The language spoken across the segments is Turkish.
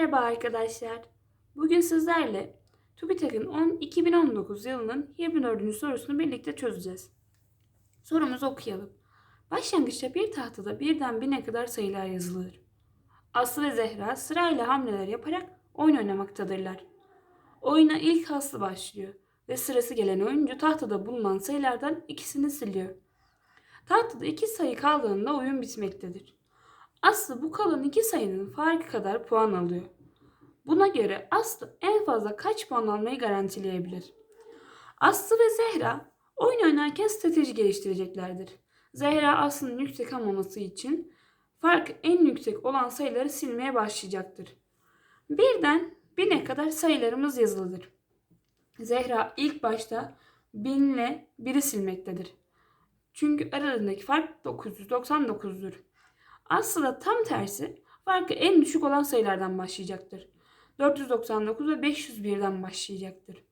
Merhaba arkadaşlar. Bugün sizlerle TÜBİTAK'ın 10 2019 yılının 24. sorusunu birlikte çözeceğiz. Sorumuzu okuyalım. Başlangıçta bir tahtada birden bine kadar sayılar yazılır. Aslı ve Zehra sırayla hamleler yaparak oyun oynamaktadırlar. Oyuna ilk Aslı başlıyor ve sırası gelen oyuncu tahtada bulunan sayılardan ikisini siliyor. Tahtada iki sayı kaldığında oyun bitmektedir. Aslı bu kalan iki sayının farkı kadar puan alıyor. Buna göre Aslı en fazla kaç puan almayı garantileyebilir? Aslı ve Zehra oyun oynarken strateji geliştireceklerdir. Zehra Aslı'nın yüksek almaması için farkı en yüksek olan sayıları silmeye başlayacaktır. Birden bine kadar sayılarımız yazılıdır. Zehra ilk başta 1000 ile 1'i silmektedir. Çünkü aralarındaki fark 999'dur. Aslında tam tersi farkı en düşük olan sayılardan başlayacaktır. 499 ve 501'den başlayacaktır.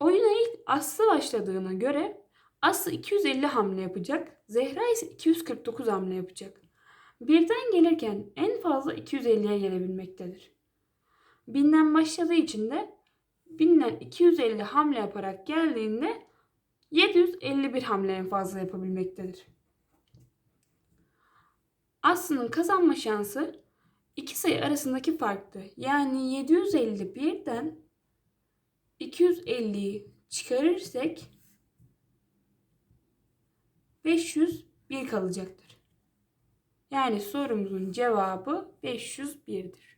Oyuna ilk Aslı başladığına göre Aslı 250 hamle yapacak, Zehra ise 249 hamle yapacak. Birden gelirken en fazla 250'ye gelebilmektedir. Binden başladığı için de binden 250 hamle yaparak geldiğinde 751 hamle en fazla yapabilmektedir. Aslı'nın kazanma şansı iki sayı arasındaki farktı. Yani 751'den 250'yi çıkarırsak 501 kalacaktır. Yani sorumuzun cevabı 501'dir.